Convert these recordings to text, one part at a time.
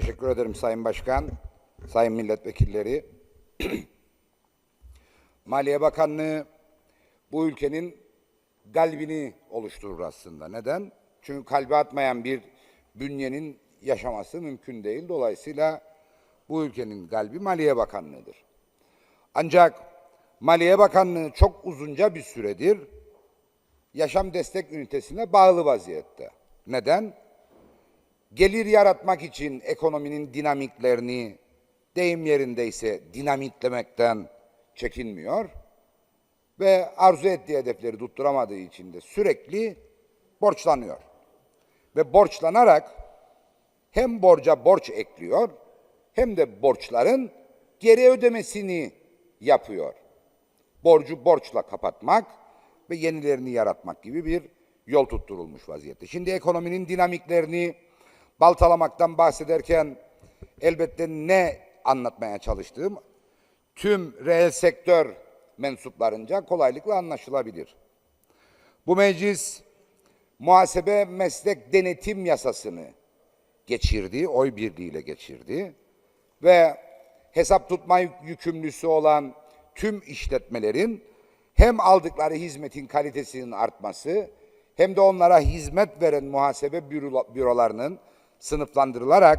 Teşekkür ederim Sayın Başkan, Sayın Milletvekilleri. Maliye Bakanlığı bu ülkenin kalbini oluşturur aslında. Neden? Çünkü kalbi atmayan bir bünyenin yaşaması mümkün değil. Dolayısıyla bu ülkenin kalbi Maliye Bakanlığı'dır. Ancak Maliye Bakanlığı çok uzunca bir süredir yaşam destek ünitesine bağlı vaziyette. Neden? Gelir yaratmak için ekonominin dinamiklerini deyim yerindeyse dinamitlemekten çekinmiyor ve arzu ettiği hedefleri tutturamadığı için de sürekli borçlanıyor. Ve borçlanarak hem borca borç ekliyor hem de borçların geri ödemesini yapıyor. Borcu borçla kapatmak ve yenilerini yaratmak gibi bir yol tutturulmuş vaziyette. Şimdi ekonominin dinamiklerini baltalamaktan bahsederken elbette ne anlatmaya çalıştığım tüm reel sektör mensuplarınca kolaylıkla anlaşılabilir. Bu meclis muhasebe meslek denetim yasasını geçirdi, oy birliğiyle geçirdi ve hesap tutma yükümlüsü olan tüm işletmelerin hem aldıkları hizmetin kalitesinin artması hem de onlara hizmet veren muhasebe büro- bürolarının sınıflandırılarak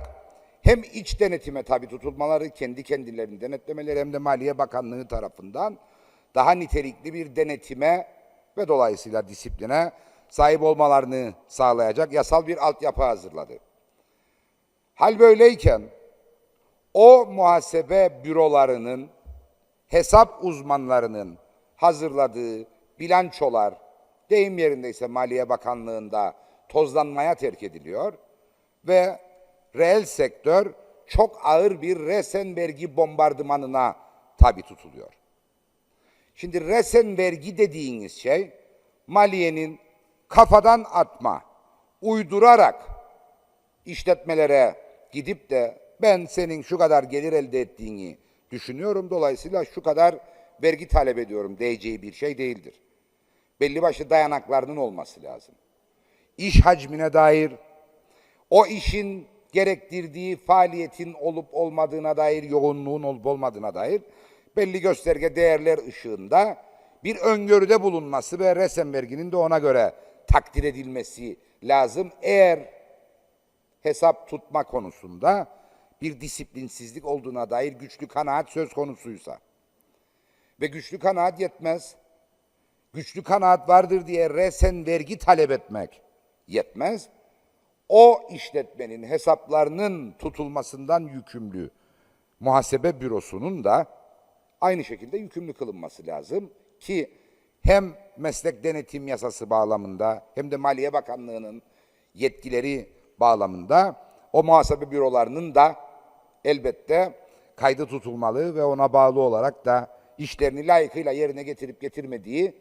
hem iç denetime tabi tutulmaları, kendi kendilerini denetlemeleri hem de Maliye Bakanlığı tarafından daha nitelikli bir denetime ve dolayısıyla disipline sahip olmalarını sağlayacak yasal bir altyapı hazırladı. Hal böyleyken o muhasebe bürolarının hesap uzmanlarının hazırladığı bilançolar deyim yerindeyse Maliye Bakanlığı'nda tozlanmaya terk ediliyor ve reel sektör çok ağır bir resen vergi bombardımanına tabi tutuluyor. Şimdi resen vergi dediğiniz şey maliyenin kafadan atma, uydurarak işletmelere gidip de ben senin şu kadar gelir elde ettiğini düşünüyorum dolayısıyla şu kadar vergi talep ediyorum diyeceği bir şey değildir. Belli başlı dayanaklarının olması lazım. İş hacmine dair, o işin gerektirdiği faaliyetin olup olmadığına dair, yoğunluğun olup olmadığına dair belli gösterge değerler ışığında bir öngörüde bulunması ve resen verginin de ona göre takdir edilmesi lazım. Eğer hesap tutma konusunda bir disiplinsizlik olduğuna dair güçlü kanaat söz konusuysa ve güçlü kanaat yetmez. Güçlü kanaat vardır diye resen vergi talep etmek yetmez. O işletmenin hesaplarının tutulmasından yükümlü muhasebe bürosunun da aynı şekilde yükümlü kılınması lazım ki hem meslek denetim yasası bağlamında hem de Maliye Bakanlığı'nın yetkileri bağlamında o muhasebe bürolarının da elbette kaydı tutulmalı ve ona bağlı olarak da işlerini layıkıyla yerine getirip getirmediği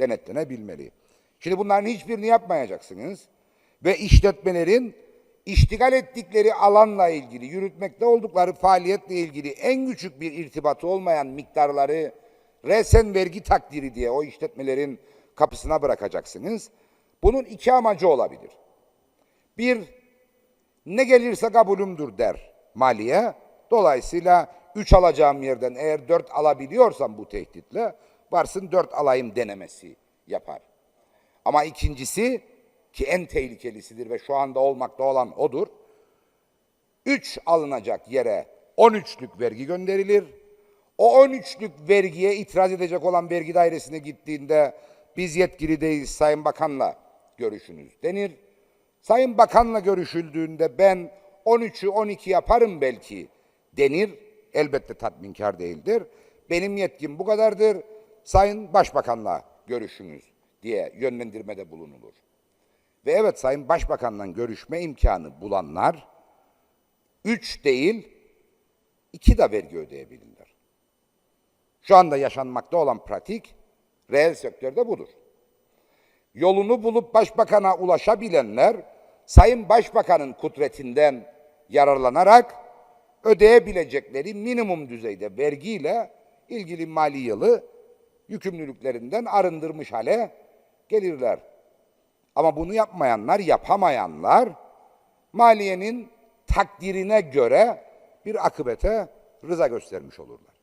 denetlenebilmeli. Şimdi bunların hiçbirini yapmayacaksınız ve işletmelerin iştigal ettikleri alanla ilgili, yürütmekte oldukları faaliyetle ilgili en küçük bir irtibatı olmayan miktarları resen vergi takdiri diye o işletmelerin kapısına bırakacaksınız. Bunun iki amacı olabilir. Bir, ne gelirse kabulümdür der maliye. Dolayısıyla üç alacağım yerden eğer dört alabiliyorsam bu tehditle varsın dört alayım denemesi yapar. Ama ikincisi ki en tehlikelisidir ve şu anda olmakta olan odur. Üç alınacak yere 13'lük vergi gönderilir. O 13'lük vergiye itiraz edecek olan vergi dairesine gittiğinde biz yetkili değiliz Sayın Bakan'la görüşünüz denir. Sayın Bakan'la görüşüldüğünde ben 13'ü 12 yaparım belki denir. Elbette tatminkar değildir. Benim yetkim bu kadardır. Sayın Başbakan'la görüşünüz diye yönlendirmede bulunulur. Ve evet Sayın Başbakan'la görüşme imkanı bulanlar üç değil iki de vergi ödeyebilirler. Şu anda yaşanmakta olan pratik reel sektörde budur. Yolunu bulup başbakana ulaşabilenler Sayın Başbakan'ın kudretinden yararlanarak ödeyebilecekleri minimum düzeyde vergiyle ilgili mali yılı yükümlülüklerinden arındırmış hale gelirler. Ama bunu yapmayanlar, yapamayanlar maliyenin takdirine göre bir akıbete rıza göstermiş olurlar.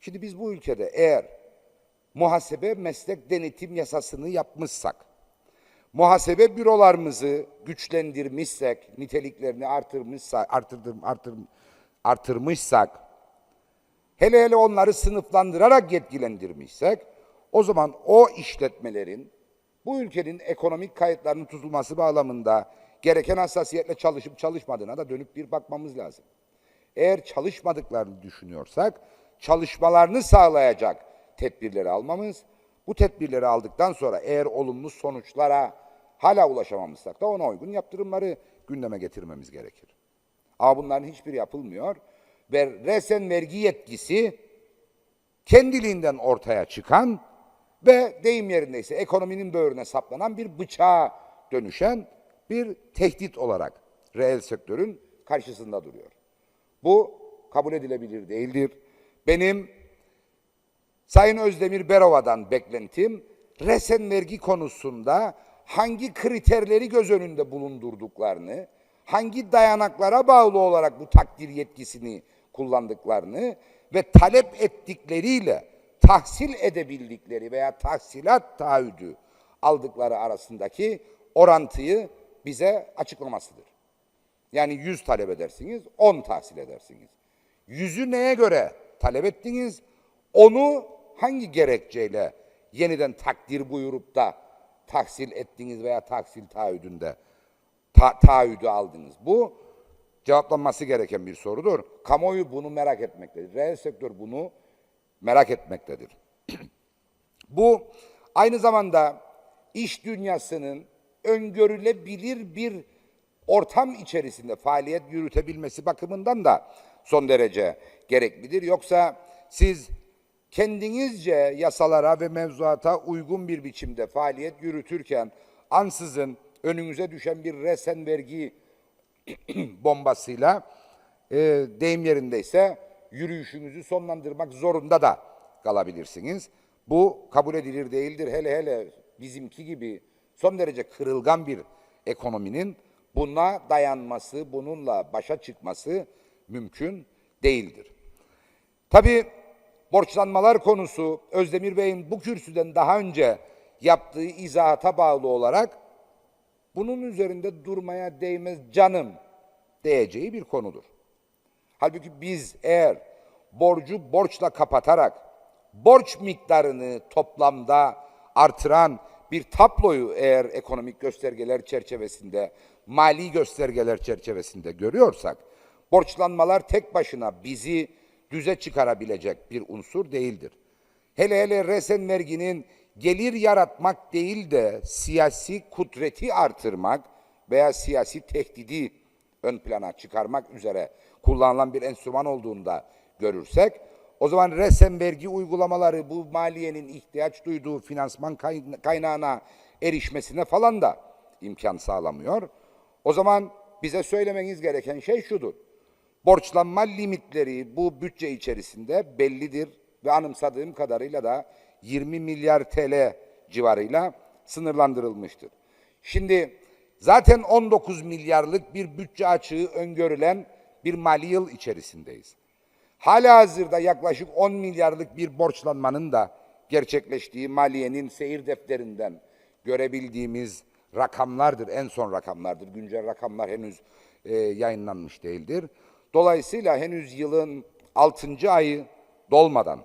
Şimdi biz bu ülkede eğer muhasebe meslek denetim yasasını yapmışsak, muhasebe bürolarımızı güçlendirmişsek, niteliklerini artırmışsak, artırdır, artır, artırmışsak, hele hele onları sınıflandırarak yetkilendirmişsek, o zaman o işletmelerin bu ülkenin ekonomik kayıtlarının tutulması bağlamında gereken hassasiyetle çalışıp çalışmadığına da dönüp bir bakmamız lazım. Eğer çalışmadıklarını düşünüyorsak, çalışmalarını sağlayacak tedbirleri almamız, bu tedbirleri aldıktan sonra eğer olumlu sonuçlara hala ulaşamamışsak da ona uygun yaptırımları gündeme getirmemiz gerekir. Ama bunların hiçbiri yapılmıyor ve resen vergi yetkisi kendiliğinden ortaya çıkan ve deyim yerindeyse ekonominin böğrüne saplanan bir bıçağa dönüşen bir tehdit olarak reel sektörün karşısında duruyor. Bu kabul edilebilir değildir. Benim Sayın Özdemir Berova'dan beklentim resen vergi konusunda hangi kriterleri göz önünde bulundurduklarını, hangi dayanaklara bağlı olarak bu takdir yetkisini kullandıklarını ve talep ettikleriyle tahsil edebildikleri veya tahsilat taahhüdü aldıkları arasındaki orantıyı bize açıklamasıdır. Yani 100 talep edersiniz, 10 tahsil edersiniz. Yüzü neye göre talep ettiniz? Onu hangi gerekçeyle yeniden takdir buyurup da tahsil ettiniz veya tahsil taahhüdünde ta taahhüdü aldınız? Bu cevaplanması gereken bir sorudur. Kamuoyu bunu merak etmektedir. Reel sektör bunu merak etmektedir. Bu aynı zamanda iş dünyasının öngörülebilir bir ortam içerisinde faaliyet yürütebilmesi bakımından da son derece gereklidir. Yoksa siz kendinizce yasalara ve mevzuata uygun bir biçimde faaliyet yürütürken ansızın önünüze düşen bir resen vergi bombasıyla e, deyim yerindeyse yürüyüşünüzü sonlandırmak zorunda da kalabilirsiniz. Bu kabul edilir değildir. Hele hele bizimki gibi son derece kırılgan bir ekonominin buna dayanması, bununla başa çıkması mümkün değildir. Tabii borçlanmalar konusu Özdemir Bey'in bu kürsüden daha önce yaptığı izahata bağlı olarak bunun üzerinde durmaya değmez canım diyeceği bir konudur. Halbuki biz eğer borcu borçla kapatarak borç miktarını toplamda artıran bir tabloyu eğer ekonomik göstergeler çerçevesinde, mali göstergeler çerçevesinde görüyorsak, borçlanmalar tek başına bizi düze çıkarabilecek bir unsur değildir. Hele hele resen verginin gelir yaratmak değil de siyasi kudreti artırmak veya siyasi tehdidi ön plana çıkarmak üzere kullanılan bir enstrüman olduğunda görürsek, o zaman resen vergi uygulamaları bu maliyenin ihtiyaç duyduğu finansman kay- kaynağına erişmesine falan da imkan sağlamıyor. O zaman bize söylemeniz gereken şey şudur. Borçlanma limitleri bu bütçe içerisinde bellidir ve anımsadığım kadarıyla da 20 milyar TL civarıyla sınırlandırılmıştır. Şimdi zaten 19 milyarlık bir bütçe açığı öngörülen bir mali yıl içerisindeyiz. Hala hazırda yaklaşık 10 milyarlık bir borçlanmanın da gerçekleştiği maliyenin seyir defterinden görebildiğimiz rakamlardır. En son rakamlardır. Güncel rakamlar henüz e, yayınlanmış değildir. Dolayısıyla henüz yılın 6. ayı dolmadan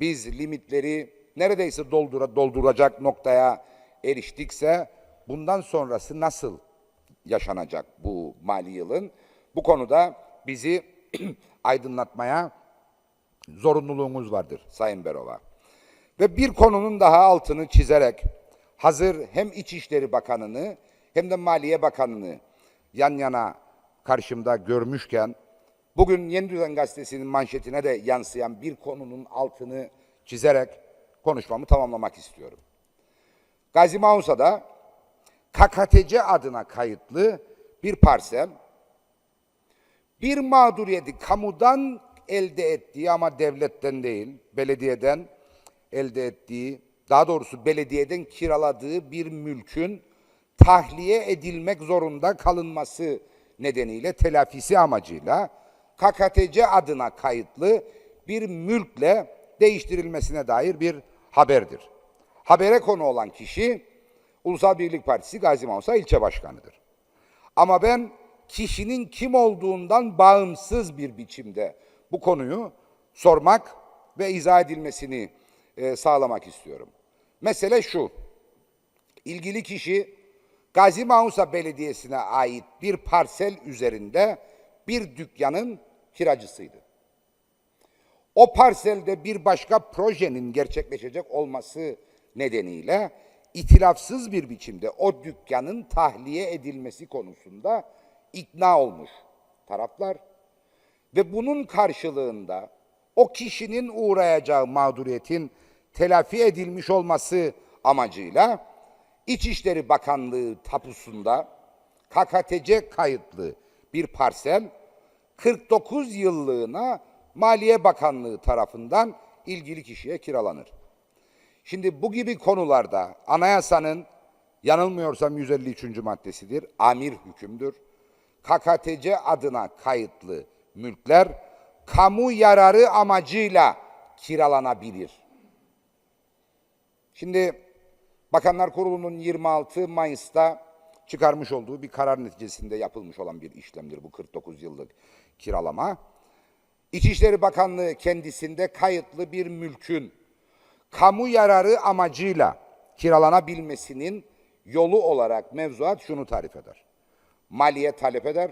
biz limitleri neredeyse doldura, dolduracak noktaya eriştikse bundan sonrası nasıl yaşanacak bu mali yılın? Bu konuda bizi aydınlatmaya zorunluluğumuz vardır Sayın Berova. Ve bir konunun daha altını çizerek hazır hem İçişleri Bakanı'nı hem de Maliye Bakanı'nı yan yana karşımda görmüşken bugün Yeni Düzen Gazetesi'nin manşetine de yansıyan bir konunun altını çizerek konuşmamı tamamlamak istiyorum. Gazi Mausa'da KKTC adına kayıtlı bir parsel bir mağduriyeti kamudan elde ettiği ama devletten değil, belediyeden elde ettiği, daha doğrusu belediyeden kiraladığı bir mülkün tahliye edilmek zorunda kalınması nedeniyle telafisi amacıyla KKTC adına kayıtlı bir mülkle değiştirilmesine dair bir haberdir. Habere konu olan kişi Ulusal Birlik Partisi Gazi Mausa ilçe başkanıdır. Ama ben kişinin kim olduğundan bağımsız bir biçimde bu konuyu sormak ve izah edilmesini e, sağlamak istiyorum. Mesele şu. İlgili kişi Gazi Mausa Belediyesi'ne ait bir parsel üzerinde bir dükkanın kiracısıydı. O parselde bir başka projenin gerçekleşecek olması nedeniyle itilafsız bir biçimde o dükkanın tahliye edilmesi konusunda ikna olmuş taraflar ve bunun karşılığında o kişinin uğrayacağı mağduriyetin telafi edilmiş olması amacıyla İçişleri Bakanlığı tapusunda KKTC kayıtlı bir parsel 49 yıllığına Maliye Bakanlığı tarafından ilgili kişiye kiralanır. Şimdi bu gibi konularda anayasanın yanılmıyorsam 153. maddesidir. Amir hükümdür. KKTC adına kayıtlı mülkler kamu yararı amacıyla kiralanabilir. Şimdi Bakanlar Kurulu'nun 26 Mayıs'ta çıkarmış olduğu bir karar neticesinde yapılmış olan bir işlemdir bu 49 yıllık kiralama. İçişleri Bakanlığı kendisinde kayıtlı bir mülkün kamu yararı amacıyla kiralanabilmesinin yolu olarak mevzuat şunu tarif eder. Maliye talep eder.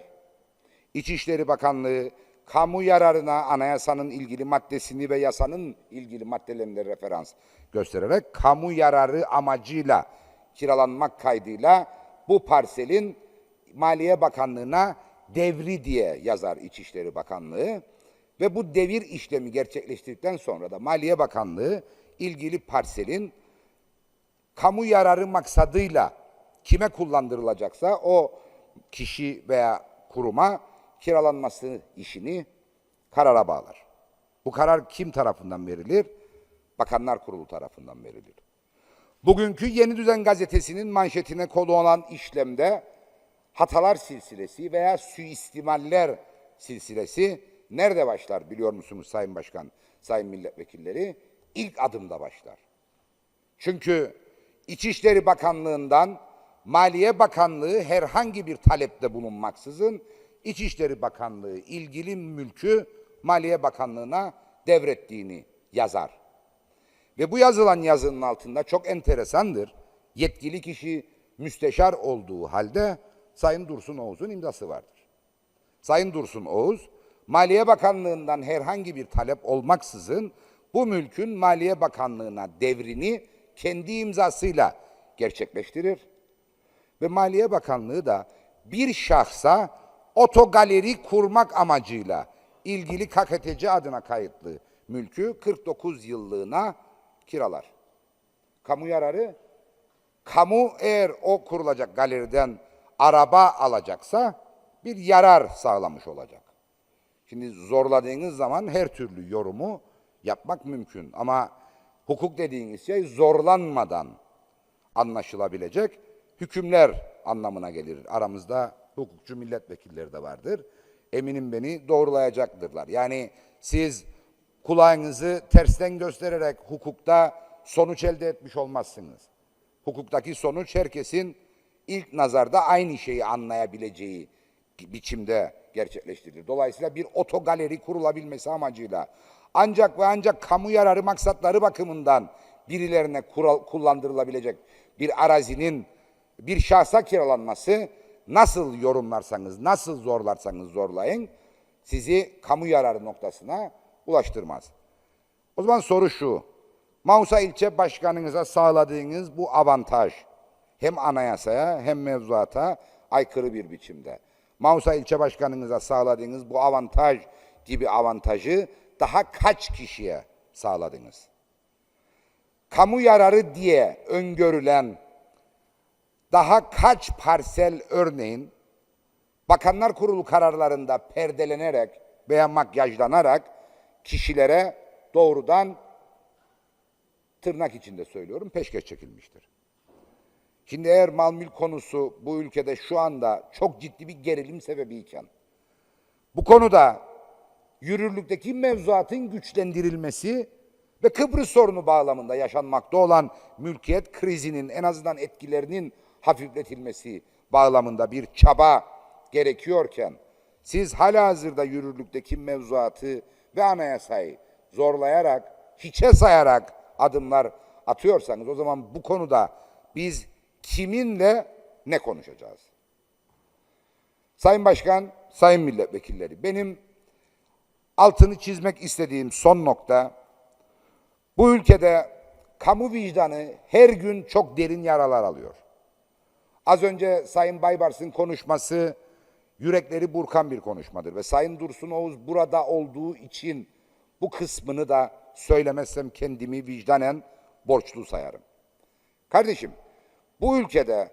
İçişleri Bakanlığı kamu yararına anayasanın ilgili maddesini ve yasanın ilgili maddelerine referans göstererek kamu yararı amacıyla kiralanmak kaydıyla bu parselin Maliye Bakanlığı'na devri diye yazar İçişleri Bakanlığı ve bu devir işlemi gerçekleştirdikten sonra da Maliye Bakanlığı ilgili parselin kamu yararı maksadıyla kime kullandırılacaksa o kişi veya kuruma kiralanması işini karara bağlar. Bu karar kim tarafından verilir? Bakanlar Kurulu tarafından verilir. Bugünkü Yeni Düzen gazetesinin manşetine konu olan işlemde hatalar silsilesi veya suistimaller silsilesi nerede başlar biliyor musunuz Sayın Başkan, Sayın Milletvekilleri? İlk adımda başlar. Çünkü İçişleri Bakanlığı'ndan Maliye Bakanlığı herhangi bir talepte bulunmaksızın İçişleri Bakanlığı ilgili mülkü Maliye Bakanlığı'na devrettiğini yazar. Ve bu yazılan yazının altında çok enteresandır. Yetkili kişi müsteşar olduğu halde Sayın Dursun Oğuz'un imzası vardır. Sayın Dursun Oğuz, Maliye Bakanlığı'ndan herhangi bir talep olmaksızın bu mülkün Maliye Bakanlığı'na devrini kendi imzasıyla gerçekleştirir. Ve Maliye Bakanlığı da bir şahsa otogaleri kurmak amacıyla ilgili KKTC adına kayıtlı mülkü 49 yıllığına kiralar. Kamu yararı, kamu eğer o kurulacak galeriden araba alacaksa bir yarar sağlamış olacak. Şimdi zorladığınız zaman her türlü yorumu yapmak mümkün. Ama hukuk dediğiniz şey zorlanmadan anlaşılabilecek hükümler anlamına gelir. Aramızda hukukçu milletvekilleri de vardır. Eminim beni doğrulayacaktırlar. Yani siz kulağınızı tersten göstererek hukukta sonuç elde etmiş olmazsınız. Hukuktaki sonuç herkesin ilk nazarda aynı şeyi anlayabileceği biçimde gerçekleştirilir. Dolayısıyla bir otogaleri kurulabilmesi amacıyla ancak ve ancak kamu yararı maksatları bakımından birilerine kural, kullandırılabilecek bir arazinin bir şahsa kiralanması nasıl yorumlarsanız, nasıl zorlarsanız zorlayın sizi kamu yararı noktasına ulaştırmaz. O zaman soru şu. Mausa ilçe başkanınıza sağladığınız bu avantaj hem anayasaya hem mevzuata aykırı bir biçimde. Mausa ilçe başkanınıza sağladığınız bu avantaj gibi avantajı daha kaç kişiye sağladınız? Kamu yararı diye öngörülen daha kaç parsel örneğin Bakanlar Kurulu kararlarında perdelenerek veya makyajlanarak kişilere doğrudan tırnak içinde söylüyorum peşkeş çekilmiştir. Şimdi eğer mal mülk konusu bu ülkede şu anda çok ciddi bir gerilim sebebiyken, bu konuda yürürlükteki mevzuatın güçlendirilmesi ve Kıbrıs sorunu bağlamında yaşanmakta olan mülkiyet krizinin en azından etkilerinin hafifletilmesi bağlamında bir çaba gerekiyorken, siz halihazırda yürürlükteki mevzuatı ve anayasayı zorlayarak, hiçe sayarak adımlar atıyorsanız o zaman bu konuda biz kiminle ne konuşacağız? Sayın Başkan, Sayın Milletvekilleri, benim altını çizmek istediğim son nokta, bu ülkede kamu vicdanı her gün çok derin yaralar alıyor. Az önce Sayın Baybars'ın konuşması yürekleri burkan bir konuşmadır ve Sayın Dursun Oğuz burada olduğu için bu kısmını da söylemezsem kendimi vicdanen borçlu sayarım. Kardeşim, bu ülkede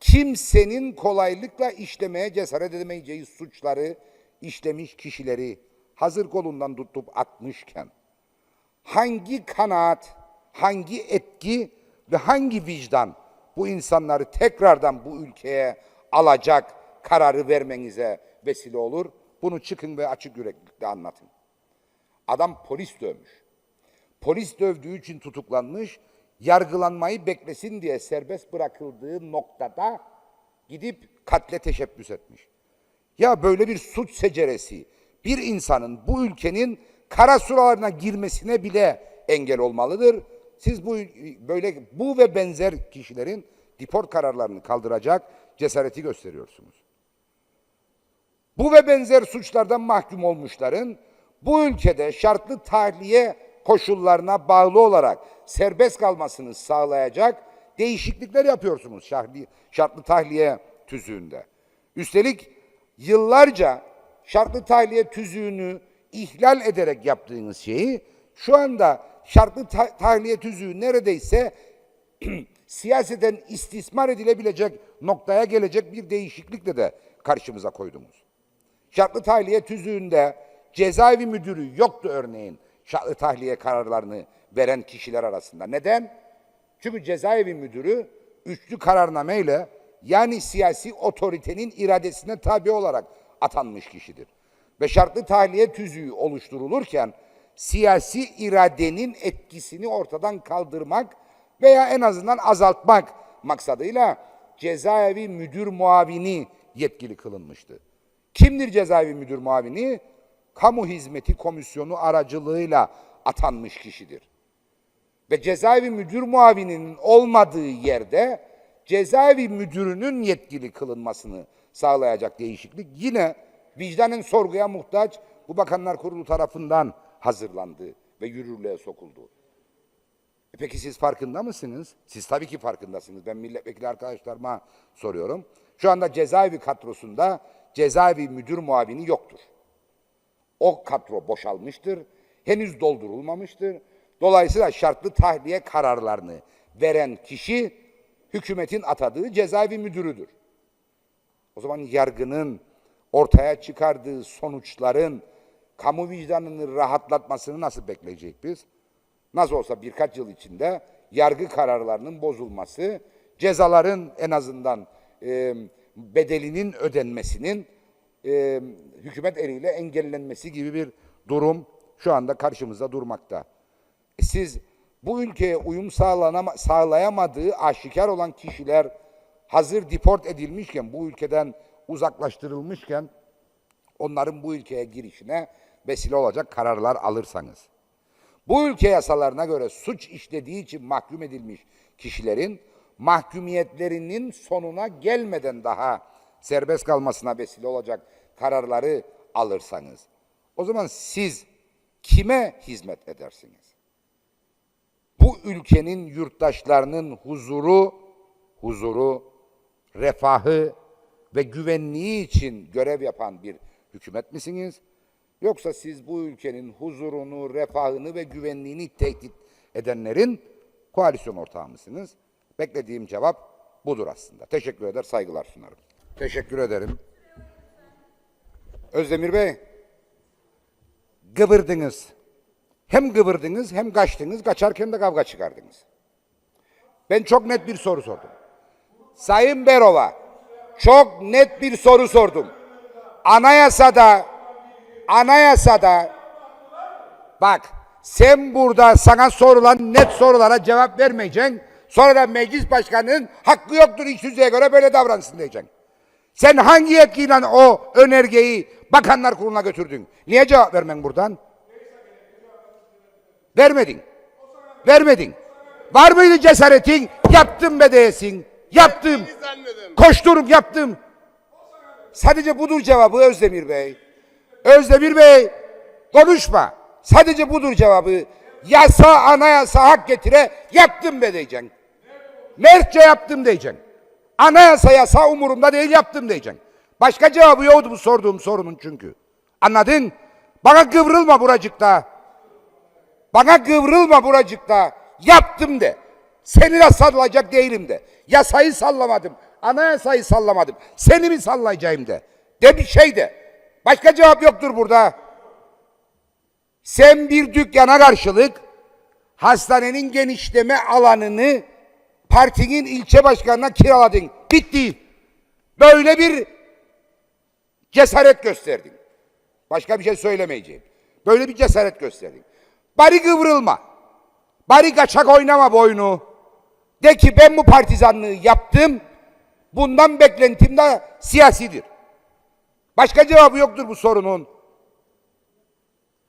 kimsenin kolaylıkla işlemeye cesaret edemeyeceği suçları işlemiş kişileri hazır kolundan tutup atmışken hangi kanaat, hangi etki ve hangi vicdan bu insanları tekrardan bu ülkeye alacak kararı vermenize vesile olur? Bunu çıkın ve açık yüreklilikle anlatın. Adam polis dövmüş. Polis dövdüğü için tutuklanmış, yargılanmayı beklesin diye serbest bırakıldığı noktada gidip katle teşebbüs etmiş. Ya böyle bir suç seceresi bir insanın bu ülkenin kara sularına girmesine bile engel olmalıdır. Siz bu böyle bu ve benzer kişilerin deport kararlarını kaldıracak cesareti gösteriyorsunuz. Bu ve benzer suçlardan mahkum olmuşların bu ülkede şartlı tahliye koşullarına bağlı olarak serbest kalmasını sağlayacak değişiklikler yapıyorsunuz şartlı, şartlı tahliye tüzüğünde. Üstelik yıllarca şartlı tahliye tüzüğünü ihlal ederek yaptığınız şeyi şu anda şartlı ta- tahliye tüzüğü neredeyse siyaseten istismar edilebilecek noktaya gelecek bir değişiklikle de karşımıza koydunuz. Şartlı tahliye tüzüğünde cezaevi müdürü yoktu örneğin şartlı tahliye kararlarını veren kişiler arasında. Neden? Çünkü cezaevi müdürü üçlü kararnameyle yani siyasi otoritenin iradesine tabi olarak atanmış kişidir. Ve şartlı tahliye tüzüğü oluşturulurken siyasi iradenin etkisini ortadan kaldırmak veya en azından azaltmak maksadıyla cezaevi müdür muavini yetkili kılınmıştı. Kimdir cezaevi müdür muavini? Kamu Hizmeti Komisyonu aracılığıyla atanmış kişidir. Ve cezaevi müdür muavininin olmadığı yerde cezaevi müdürünün yetkili kılınmasını sağlayacak değişiklik yine vicdanın sorguya muhtaç bu Bakanlar Kurulu tarafından hazırlandı ve yürürlüğe sokuldu. E peki siz farkında mısınız? Siz tabii ki farkındasınız. Ben milletvekili arkadaşlarıma soruyorum. Şu anda cezaevi kadrosunda cezaevi müdür muavini yoktur. O kadro boşalmıştır. Henüz doldurulmamıştır. Dolayısıyla şartlı tahliye kararlarını veren kişi hükümetin atadığı cezaevi müdürüdür. O zaman yargının ortaya çıkardığı sonuçların kamu vicdanını rahatlatmasını nasıl bekleyecek biz? Nasıl olsa birkaç yıl içinde yargı kararlarının bozulması, cezaların en azından e, bedelinin ödenmesinin e, hükümet eliyle engellenmesi gibi bir durum şu anda karşımızda durmakta. E siz bu ülkeye uyum sağlayamadığı aşikar olan kişiler hazır deport edilmişken, bu ülkeden uzaklaştırılmışken onların bu ülkeye girişine vesile olacak kararlar alırsanız. Bu ülke yasalarına göre suç işlediği için mahkum edilmiş kişilerin mahkumiyetlerinin sonuna gelmeden daha serbest kalmasına vesile olacak kararları alırsanız o zaman siz kime hizmet edersiniz? Bu ülkenin yurttaşlarının huzuru, huzuru, refahı ve güvenliği için görev yapan bir hükümet misiniz? Yoksa siz bu ülkenin huzurunu, refahını ve güvenliğini tehdit edenlerin koalisyon ortağı mısınız? Beklediğim cevap budur aslında. Teşekkür eder, saygılar sunarım. Teşekkür ederim. Özdemir Bey, gıbırdınız. Hem gıbırdınız hem kaçtınız, kaçarken de kavga çıkardınız. Ben çok net bir soru sordum. Sayın Berova, çok net bir soru sordum. Anayasada, anayasada, bak sen burada sana sorulan net sorulara cevap vermeyeceksin. Sonra da meclis başkanının hakkı yoktur iş yüzeye göre böyle davransın diyeceksin. Sen hangi yetkiyle o önergeyi bakanlar kuruluna götürdün? Niye cevap vermen buradan? Vermedin. Vermedin. Var mıydı cesaretin? Yaptım be deyesin. Yaptım. Koşturup yaptım. Sadece budur cevabı Özdemir Bey. Özdemir Bey konuşma. Sadece budur cevabı. Yasa anayasa hak getire yaptım be diyeceksin. Mertçe yaptım diyeceksin. Anayasa yasa umurumda değil yaptım diyeceksin. Başka cevabı yoktu bu sorduğum sorunun çünkü. Anladın? Bana kıvrılma buracıkta. Bana kıvrılma buracıkta. Yaptım de. Seni de sallayacak değilim de. Yasayı sallamadım. Anayasayı sallamadım. Seni mi sallayacağım de. De bir şey de. Başka cevap yoktur burada. Sen bir dükkana karşılık hastanenin genişleme alanını partinin ilçe başkanına kiraladın. Bitti. Böyle bir cesaret gösterdin. Başka bir şey söylemeyeceğim. Böyle bir cesaret gösterdin. Bari kıvrılma. Bari kaçak oynama boynu. De ki ben bu partizanlığı yaptım. Bundan beklentim de siyasidir. Başka cevabı yoktur bu sorunun.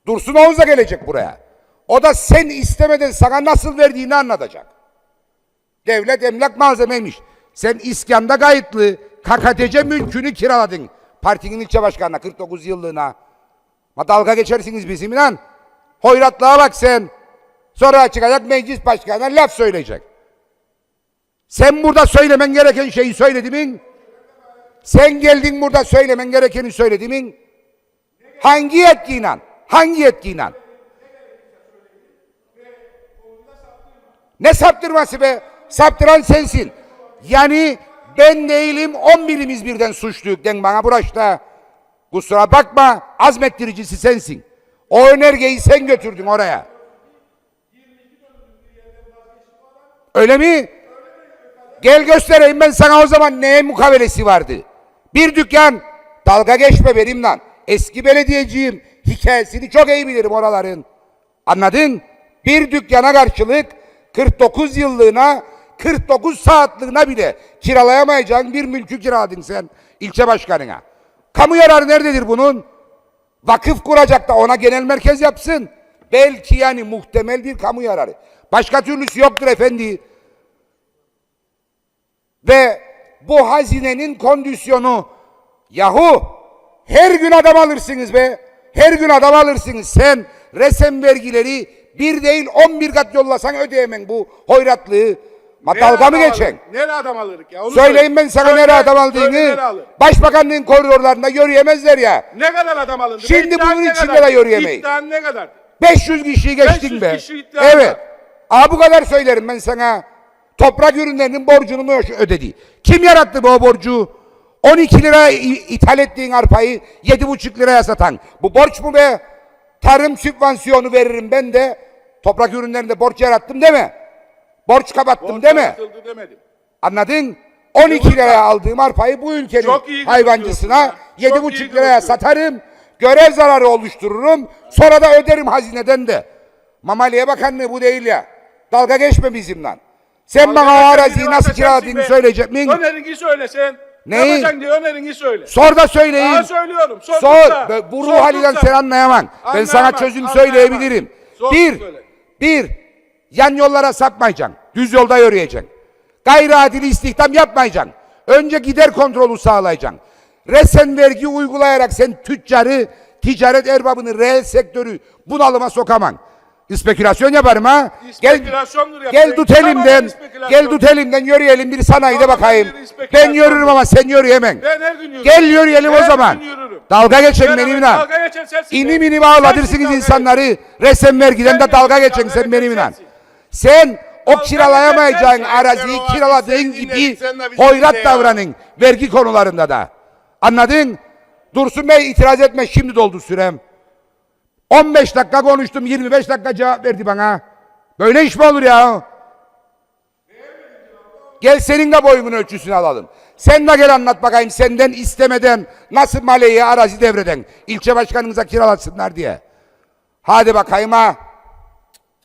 Dursun Oğuz da gelecek buraya. O da sen istemeden sana nasıl verdiğini anlatacak. Devlet emlak malzemeymiş. Sen iskanda kayıtlı KKTC mülkünü kiraladın. Partinin ilçe başkanına 49 yıllığına. Ma dalga geçersiniz bizim lan. Hoyratlığa bak sen. Sonra çıkacak meclis başkanına laf söyleyecek. Sen burada söylemen gereken şeyi söyledimin. Sen geldin burada söylemen gerekeni söyledimin. Hangi yetkiyle? Hangi yetkiyle? Ne saptırması be? Saptıran sensin. Yani ben değilim 11'imiz birden suçluyuk den bana buraşta. Kusura bakma azmettiricisi sensin. O önergeyi sen götürdün oraya. Öyle mi? Gel göstereyim ben sana o zaman neye mukavelesi vardı. Bir dükkan dalga geçme benimle. Eski belediyeciyim. Hikayesini çok iyi bilirim oraların. Anladın? Bir dükkana karşılık 49 yıllığına 49 saatliğine bile kiralayamayacağın bir mülkü kiraladın sen ilçe başkanına. Kamu yararı nerededir bunun? Vakıf kuracak da ona genel merkez yapsın. Belki yani muhtemel bir kamu yararı. Başka türlüsü yoktur efendi. Ve bu hazinenin kondisyonu yahu her gün adam alırsınız be. Her gün adam alırsınız. Sen resem vergileri bir değil on bir kat yollasan ödeyemem bu hoyratlığı. Ma dalga mı geçen? Nereye adam alırık ya? Onu Söyleyeyim ben sana Söyle, nereye adam aldığını. nereye alır? Başbakanlığın koridorlarında yürüyemezler ya. Ne kadar adam alındı? Şimdi İddian bunun içinde kadar? de yürüyemeyiz. İddian ne kadar? 500 kişiyi geçtin 500 be. kişi evet. Aa bu kadar söylerim ben sana. Toprak ürünlerinin borcunu mu ödedi? Kim yarattı bu borcu? 12 lira ithal ettiğin arpayı 7,5 liraya satan. Bu borç mu be? Tarım sübvansiyonu veririm ben de. Toprak ürünlerinde borç yarattım deme. Borç kapattım Borç deme. demedim. Anladın? 12 liraya aldığım arpayı bu ülkenin hayvancısına konuşuyorsun ya. 7,5 Çok iyi liraya satarım. Görev zararı oluştururum. Sonra da öderim hazineden de. Mamaliye Bakanlığı bu değil ya. Dalga geçme bizimle. Sen bana o araziyi nasıl kiraladığını varsa söyleyecek misin? Önerini söyle sen. Neyi? Yapacaksın diye önerini söyle. Sor da söyleyin. Daha söylüyorum. Sor. da. Be- Bu ruh halinden sen anlayamam. Ben sana çözüm anlayamam. söyleyebilirim. Sor, bir, söyle. bir, yan yollara sapmayacaksın. Düz yolda yürüyeceksin. Gayri adil istihdam yapmayacaksın. Önce gider kontrolü sağlayacaksın. Resen vergi uygulayarak sen tüccarı, ticaret erbabını, reel sektörü bunalıma sokaman. İspekülasyon yaparım ha. Gel, gel tut elimden, gel tut elimden yürüyelim bir sanayide Tamamen bakayım. Ben yürürüm ama sen yürüyemem. Ben her gün yürürüm. Gel yürüyelim o Her zaman. Dalga geçen Ben benimle. İnim inim ağlatırsınız insanları. Resem vergiden de dalga geçen sen benimle. Sen o kiralayamayacağın araziyi o kiraladığın gibi hoyrat davranın. Vergi konularında da. Anladın? Dursun Bey itiraz etme şimdi doldu sürem. 15 dakika konuştum 25 dakika cevap verdi bana. Böyle iş mi olur ya? Gel senin de boyunun ölçüsünü alalım. Sen de gel anlat bakayım senden istemeden nasıl maleyi arazi devreden ilçe başkanımıza kiralasınlar diye. Hadi bakayım ha.